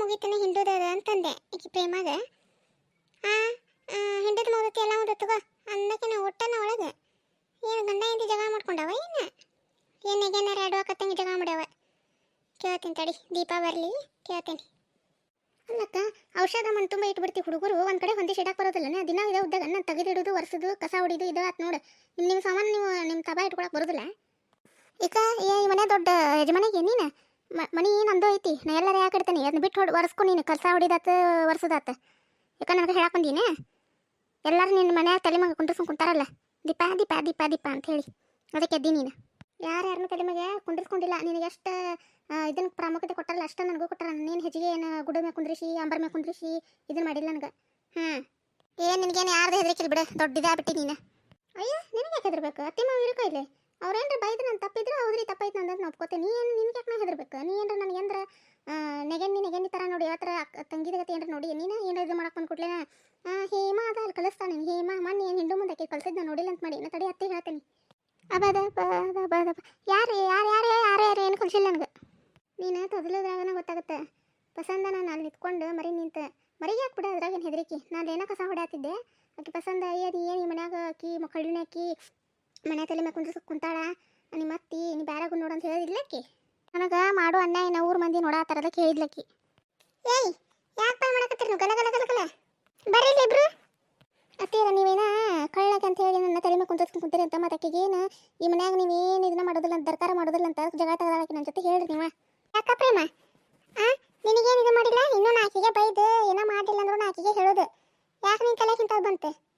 ಮುಗಿತನ ಹಿಂಡುದ ಅಂತಂದೆ. ಈಕಿ ಪ್ರೇಮಾಗ, ಆ ಹಿಂಡದ ಮುಗಿದತಿ ಎಲ್ಲ ಒಂದು ಅನ್ನಕಿನ ಒಟ್ಟನ ಒಳಗೆ ಏನು ಗಂಡ ಹಿಂದಿ ಜಗಳ ಮಾಡ್ಕೊಂಡವ ಏನು? ಏನು ಏನಾರ ಎರಡು ಅಕ್ಕತ್ತಂಗೆ ಜಗಳ ಮಾಡ್ಯಾವ ಕೇಳ್ತೀನಿ ತಡಿ, ದೀಪ ಬರಲಿ, ಕೇಳ್ತೀನಿ. ಅಲ್ಲಕ್ಕ, ಔಷಧ ಮಣ್ಣು ತುಂಬ ಇಟ್ಬಿಡ್ತಿ ಹುಡುಗರು, ಒಂದು ಕಡೆ ಹೊಂದಿ ಸಿಡಾಕ್ ಬರೋದಿಲ್ಲ ದಿನ ಇದೆ ಉದ್ದಾಗ ನಾನು ತೆಗೆದಿಡೋದು, ಒರೆಸೋದು, ಕಸ ಹೊಡಿದು, ಇದು ಆತು ನೋಡು. ನಿಮ್ಮ ನಿಮ್ಮ ಸಾಮಾನು ನೀವು ನಿಮ್ಮ ತಬಾ ಇಟ್ಕೊಳಕ್ಕೆ ಬರೋದಿಲ್ಲ? ಈಗ ಈ ಮನೆ ದೊಡ್ಡ ಯಜಮಾನಿಗೆ ನೀನು? ಮನಿ ನಂದು ಐತಿ, ನಾ ಎಲ್ಲಾರ ಯಾಕೆ ಇಡ್ತೇನೆ? ಅದನ್ನ ಬಿಟ್ಟು ಹೊಡ್, ಒರೆಸ್ಕೊ ನೀನು, ಕೆಲಸ ಹೊಡಿದಾತ, ಒರೆಸೋದಾತ. ಯಾಕ ನನಗೆ ಹೇಳಕ್ ಬಂದೀನಿ? ಎಲ್ಲರೂ ನಿನ್ನ ಮನ್ಯಾಗ ತಲೆ ಮಗ ಕುಂಡ್ರಿಸ್ಕೊಂಡು ಕುಂತಾರಲ್ಲ? ದೀಪ ದೀಪ ದೀಪ ದೀಪ ಅಂತ ಹೇಳಿ. ಅದಕ್ಕೆ ಎದ್ದಿ ನೀನು. ಯಾರ್ಯಾರನ್ನು ತಲೆ ಮಗ ಕುಂಡ್ರಿಸ್ಕೊಂಡಿಲ್ಲ. ನಿನಗೆ ಎಷ್ಟು ಇದನ್ನ ಪ್ರಾಮುಖ್ಯತೆ ಕೊಟ್ಟಲ್ಲ ಅಷ್ಟ ನನಗೂ ಕೊಟ್ಟಾರ. ನೀನು ಹೆಜ್ಜಿಗೆ ಏನು ಗುಡ್ಡ ಮೇಲೆ ಕುಂದ್ರಿಸಿ ಅಂಬರ್ ಮೇಲೆ ಕುಂದ್ರಿಸಿ ಇದನ್ನ ಮಾಡಿಲ್ಲ ನನಗೆ. ಹ್ಞೂ ಏನು ನಿನಗೇನು ಯಾರ್ದು ಹೆದರಿಕಿಲ್ಲ ಬಿಡು. ದೊಡ್ಡದಾಗ್ಬಿಟ್ಟು ನೀನು. ಅಯ್ಯ ನಿನಗೆ ಯಾಕೆ ಹೆದರ್ಬೇಕು? ಅತ್ತಿ ಮಾವ ಇರ್ಕೋ ಅವ್ರೇನ್ರ ಬೈದ್ರೆ ನಾನು ತಪ್ಪಿದ್ರೆ ಹೌದ್ರಿ ತಪ್ಪೈತೆ ನಂದು ಒಪ್ಕೋತೀನಿ ನೀ ಏನು, ನಿನ್ಗೆ ಯಾಕೆ ಹೆದರ್ಬೇಕು? ನೀ ಏನ್ರ ನನಗೆ ಏನ್ರ ನೆಗೆನ್ನಿ ನೆಗೆನ್ನಿ ಥರ ನೋಡಿ ಯಾವ ಥರ ತಂಗಿದ ಗತಿ ಏನ್ರ ನೋಡಿ, ನೀನು ಏನ್ರ ಇದು ಮಾಡಕ್ಕೆ ಬಂದು ಕೊಟ್ಲೇನ ಹೇಮಾ ಅದ ಅಲ್ಲಿ ಕಲಿಸ್ತಾನೆ, ಹೇಮಾ ಮೊನ್ನೆ ಏನು ಹಿಂಡು ಮುಂದಕ್ಕೆ ಕಳ್ಸಿದ್ದು ನೋಡಿಲ್ಲ ಅಂತ ಮಾಡಿ ನಾ ತಡಿ ಅತ್ತೆ ಹೇಳ್ತೀನಿ. ಅಬದ ಬದ ಬದ ಯಾರು ಯಾರು ಯಾರು ಯಾರು ಯಾರು, ಏನು ಕಲಿಸಿಲ್ಲ ನನಗೆ. ನೀನು ತೊದಲದ್ರಾಗನ ಗೊತ್ತಾಗುತ್ತೆ. ಪಸಂದ ನಾನು ಅಲ್ಲಿ ನಿಂತ್ಕೊಂಡು ಮರಿ ನಿಂತ, ಮರಿಗೆ ಹಾಕ್ಬಿಡ ಅದ್ರಾಗ ಏನು ಹೆದರಿಕಿ. ನಾನು ಏನೋ ಕಸ ಹೊಡ್ಯಾತಿದ್ದೆ. ಆಕೆ ಪಸಂದ ಏನು ಈ ಮನ್ಯಾಗ ಆಕಿ ಮಕ್ಕಳನ್ನ ಆಕಿ ಮನೆ ತಲೆ ಮೇಲೆ ಕುಂದ್ರಸ ಕುಂತಾಳ? ನಿಮ್ಮ ಅತ್ತಿ ನೀ ಬ್ಯಾರಾಗು ನೋಡು ಅಂತ ಹೇಳಿದ್ಲಕ್ಕಿ ನನಗೆ ಮಾಡೋ ಅನ್ಯಾಯ ನಾ ಊರು ಮಂದಿ ಅದಕ್ಕೆ ಹೇಳಿದ್ಲಕ್ಕಿ. ಏಯ್, ಯಾಕೆ ಬಾಯ್ ಮಾಡಕತ್ತೀರಿ ಗಲ ಗಲ ಗಲ ಗಲ. ಬರ್ರಿ ಇಬ್ರು. ಅತ್ತೀರ ನೀವೇನ ಕಳ್ಳಕ್ಕೆ ಅಂತ ಹೇಳಿ ನನ್ನ ತಲೆ ಮೇಲೆ ಕುಂತರ್ಸ್ಕೊಂಡು ಕುಂತೀರಿ ಅಂತ ಮತ್ತೆ ಏನ? ಈ ಮನ್ಯಾಗ ನೀವೇನು ಇದನ್ನ ಮಾಡೋದಿಲ್ಲ ಅಂತ ದರ್ಕಾರ ಮಾಡೋದಿಲ್ಲ ಅಂತ ಜಗಳ ತಗೊಳಕ್ಕೆ ನನ್ನ ಜೊತೆ ಹೇಳ್ರಿ ನೀವ. ಯಾಕ ಪ್ರೇಮ? ಆ? ನಿನಗೇನು ಇದು ಮಾಡಿಲ್ಲ? ಇನ್ನೂ ನಾಕಿಗೆ ಬೈದು ಏನೋ ಮಾಡಿಲ್ಲ ಅಂದ್ರೂ ನಾಕಿಗೆ ಹೇಳೋದು. ಯಾಕೆ ನಿನ್ ತಲೆ ಇಂಥದ್ದು ಬಂತೆ?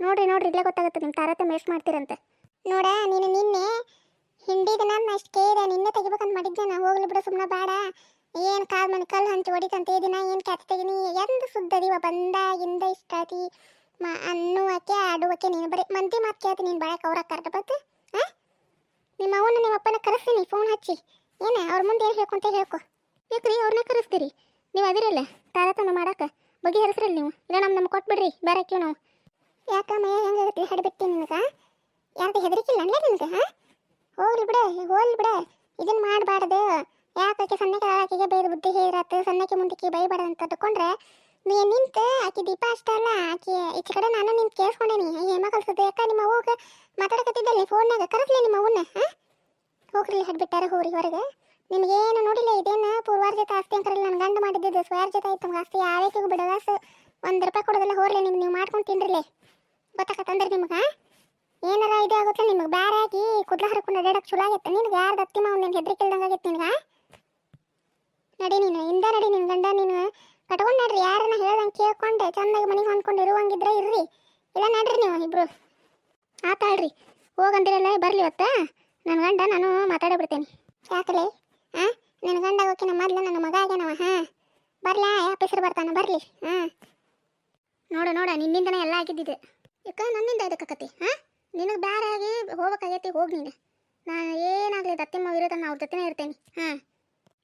ನೋಡ್ರಿ ನೋಡ್ರಿ, ಇಲ್ಲೇ ಗೊತ್ತಾಗುತ್ತೆ ನಿಮ್ಮ ತಾರತಮ್ಯ ಎಷ್ಟು ಮಾಡ್ತೀರಂತೆ. ನೋಡ, ನೀನು ನಿನ್ನೆ ಹಿಂದಿದ ನಾನು ಅಷ್ಟು ಕೇಳಿದೆ, ನಿನ್ನೆ ತೆಗಿಬೇಕಂತ ಮಾಡಿದ್ದೆ ನಾ? ಹೋಗ್ಲಿ ಬಿಡು ಸುಮ್ಮನೆ ಬೇಡ. ಏನು ಕಾಲ್ ಮನೆ ಕಲ್ಲು ಹಂಚಿ ಹೊಡಿತಂತ ದಿನ, ಏನು ಕ್ಯಾಚ್ ತೆಗಿನಿ? ಎಂದು ಸುದ್ದದಿವ ಬಂದಾಗಿಂದ ಇಷ್ಟಾತಿ ಮ, ಅನ್ನುವಕ್ಕೆ, ಆಡುವಕ್ಕೆ ನೀನು ಬರೀ ಮಂದಿ ಮಾತು ಕೇಳ್ತಿ, ನೀನು ಬಾಯಕ್ಕೆ ಅವ್ರ ಕರೆಕ್ಟ್ ಬತ್ತು ಹಾಂ ನಿಮ್ಮ ಅವನ ನಿಮ್ಮ ಅಪ್ಪನ ಕರೆಸ್ತೀನಿ ಫೋನ್ ಹಚ್ಚಿ. ಏನ, ಅವ್ರ ಮುಂದೆ ಏನು ಹೇಳ್ಕೊಂತ ಹೇಳ್ಕೊ. ಯಾಕ್ರಿ ಅವ್ರನ್ನ ಕರೆಸ್ತೀರಿ? ನೀವು ಅದಿರಲ್ಲ, ತಾರತಮ್ಯ ಮಾಡಕ್ಕೆ ಬಗೆಹರಿಸ್ರಲ್ಲ ನೀವು? ಇಲ್ಲ ನಮ್ಮ ನಮ್ಗೆ ಕೊಟ್ಬಿಡ್ರಿ ಬೇರೆ ಕ್ಯೂ ನಾವು. ಯಾಕ ಮೈ ಹೆಂಗಾಗತ್ತೆ ಹಡಿಬಿಟ್ಟು ನಿನಗೆ? ಯಾಕೆ ಹೆದರಿಕಿಲ್ಲ ಅನ್ಲೇ ನಿನಗೆ, ಹಾಂ? ಹೋಗ್ಲಿ ಬಿಡ ಹೋಗ್ಲಿ ಬಿಡ. ಇದನ್ನ ಮಾಡಬಾರ್ದು. ಯಾಕೆ ಸಣ್ಣಕ್ಕೆ ಆಕೆಗೆ ಬೇರೆ ಬುದ್ಧಿ ಹೇಳಿರತ್ತು ಸಣ್ಣಕ್ಕೆ ಮುಂದಕ್ಕೆ ಬೈಬಾರ್ದು ಅಂತ ತಕೊಂಡ್ರೆ ನೀ ನಿಂತು ಆಕೆ ದೀಪ ಅಷ್ಟೇ ಅಲ್ಲ ಆಕೆ ಈಚೆ ಕಡೆ ನಾನು ನಿಂತು ಕೇಳಿಸ್ಕೊಂಡೇನಿ ಹೇಮ ಯಾಕ ಯಾಕೆ ನಿಮ್ಮ ಅವ್ಗೆ ಮಾತಾಡಕತ್ತಿದ್ದಲ್ಲಿ? ಫೋನ್ನಾಗ ಕರೆಸ್ಲಿ ನಿಮ್ಮ ಅವನ್ನ ಹಾಂ? ಹೋಗ್ರಿ ಹಡ್ಬಿಟ್ಟಾರ ಹೋಗ್ರಿ ಹೊರಗೆ. ನಿಮಗೇನು ನೋಡಿಲ್ಲ, ಇದೇನು ಪೂರ್ವಾರ್ಜಿತ ಆಸ್ತಿ ಅಂಕರಲ್ಲ ನನ್ನ ಗಂಡ ಮಾಡಿದ್ದು ಸ್ವಯಾರ್ಜಿತ ಆಯ್ತು ನಮ್ಗೆ ಆಸ್ತಿ. ಯಾವತ್ತಿಗೂ ಬಿಡದಾಸ ಒಂದು ರೂಪಾಯಿ ಕೊಡೋದಿಲ್ಲ ಹೋಗ್ಲಿ ನಿಮ್ಗೆ ನೀವು ಮಾಡ್ಕೊಂಡು ತಿನ್ರಿಲೆ ಗೊತ್ತಾಕತ್ತಂದ್ರೆ ನಿಮ್ಗೆ? ಏನಾರ ಇದು ಆಗುತ್ತೆ? ನಿಮಗೆ ಬ್ಯಾರ ಹಾಕಿ ಕುದ್ಲ ಹರ್ಕೊಂಡು ಅಡ್ಯಾಡಕ್ಕೆ ಚಲೋ ಆಗತ್ತೆ ನಿನ್ಗೆ ಯಾರ್ದು ಅತ್ತಿ ಮಾವು ನೀನು ಹೆದ್ರಿಕಿಲ್ದಂಗೆ ಆಗೈತೆ ನಿನ್ಗೆ? ನಡಿ ನೀನು ಹಿಂದ ನಡಿ ನಿನ್ನ ಗಂಡ ನೀನು. ಕಟ್ಕೊಂಡು ನಡ್ರಿ, ಯಾರನ್ನ ಹೇಳ್ದಂಗೆ ಕೇಳ್ಕೊಂಡೆ, ಚಂದಾಗಿ ಮನೆಗೆ ಹೊಂದ್ಕೊಂಡು ಇರುವಂಗಿದ್ರೆ ಇರ್ರಿ. ಇಲ್ಲ ನಡ್ರಿ ನೀವು ಇಬ್ರು. ಆತಾಳ್ರಿ ಹೋಗಂದಿರಲ್ಲ, ಬರ್ಲಿ ಇವತ್ತ. ನನ್ನ ಗಂಡ, ನಾನು ಮಾತಾಡಬಿಡ್ತೇನೆ ಯಾಕಲೆ? ಹಾಂ ನಿನ್ನ ಗಂಡ ಹೋಗಿ ನಮ್ಮ ಮೊದ್ಲು ನನ್ನ ಮಗ ಆಗ್ಯಾನವ, ಹಾಂ? ಬರ್ಲಾ ಆಫೀಸರ್ ಬರ್ತಾನೆ, ಬರ್ಲಿ. ಹಾಂ ನೋಡು, ನೋಡ, ನಿನ್ನಿಂದನೇ ಎಲ್ಲ ಆಗಿದ್ದಿದೆ. ಯಾಕ ನನ್ನಿಂದ ಇದಕ್ಕಾಕತಿ ಹಾಂ? ನಿನಗೆ ಬೇರೆ ಆಗಿ ಹೋಗ್ಬೇಕಾಗೈತಿ ಹೋಗಿ ನೀನು. ನಾನು ಏನಾಗಲಿ ದತ್ತಿಮ್ಮ ನಾನು ಅವ್ರ ಜೊತೆನೇ ಇರ್ತೇನೆ, ಹಾಂ?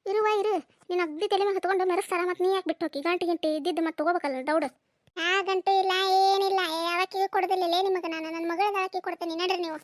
ಇರುವ ಇರು. ನೀನು ಅಗ್ದಿ ತಲೆ ಮೇಲೆ ಹತ್ಕೊಂಡು ಮೆರೆಸ್ತಾರ ಮತ್ತು ನೀ ಯಾಕೆ ಬಿಟ್ಟು ಹೋಗಿ ಗಂಟೆ ಗಂಟೆ ಇದ್ದಿದ್ದು ಮತ್ತೆ ಹೋಗಬೇಕಲ್ಲ ದೌಡು. ಆ ಗಂಟೆ ಇಲ್ಲ, ಏನಿಲ್ಲ. ಯಾವಕ್ಕಿಗೂ ಕೊಡೋದಿಲ್ಲ ನಿಮಗೆ ನಾನು ನನ್ನ ಮಗಳ ಹಾಕಿ ಕೊಡ್ತೇನೆ ನಡ್ರಿ ನೀವು.